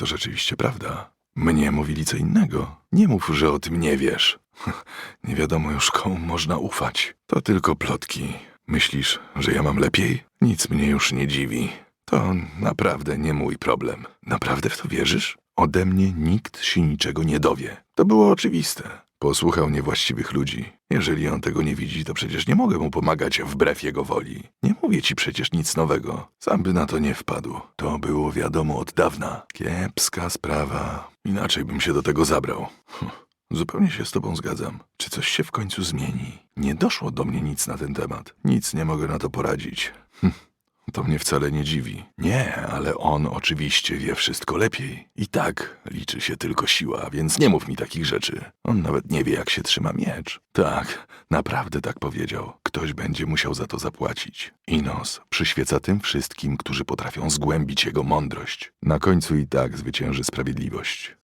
To rzeczywiście prawda. Mnie mówili co innego. Nie mów, że o tym nie wiesz. Nie wiadomo już komu można ufać. To tylko plotki. Myślisz, że ja mam lepiej? Nic mnie już nie dziwi. To naprawdę nie mój problem. Naprawdę w to wierzysz? Ode mnie nikt się niczego nie dowie. To było oczywiste. Posłuchał niewłaściwych ludzi. Jeżeli on tego nie widzi, to przecież nie mogę mu pomagać wbrew jego woli. Nie mówię ci przecież nic nowego. Sam by na to nie wpadł. To było wiadomo od dawna. Kiepska sprawa. Inaczej bym się do tego zabrał. Hm, Zupełnie się z tobą zgadzam. Czy coś się w końcu zmieni? Nie doszło do mnie nic na ten temat. Nic nie mogę na to poradzić. Hm. To mnie wcale nie dziwi. Nie, ale on oczywiście wie wszystko lepiej. I tak liczy się tylko siła, więc nie mów mi takich rzeczy. On nawet nie wie, jak się trzyma miecz. Tak, naprawdę tak powiedział. Ktoś będzie musiał za to zapłacić. Inos przyświeca tym wszystkim, którzy potrafią zgłębić jego mądrość. Na końcu i tak zwycięży sprawiedliwość.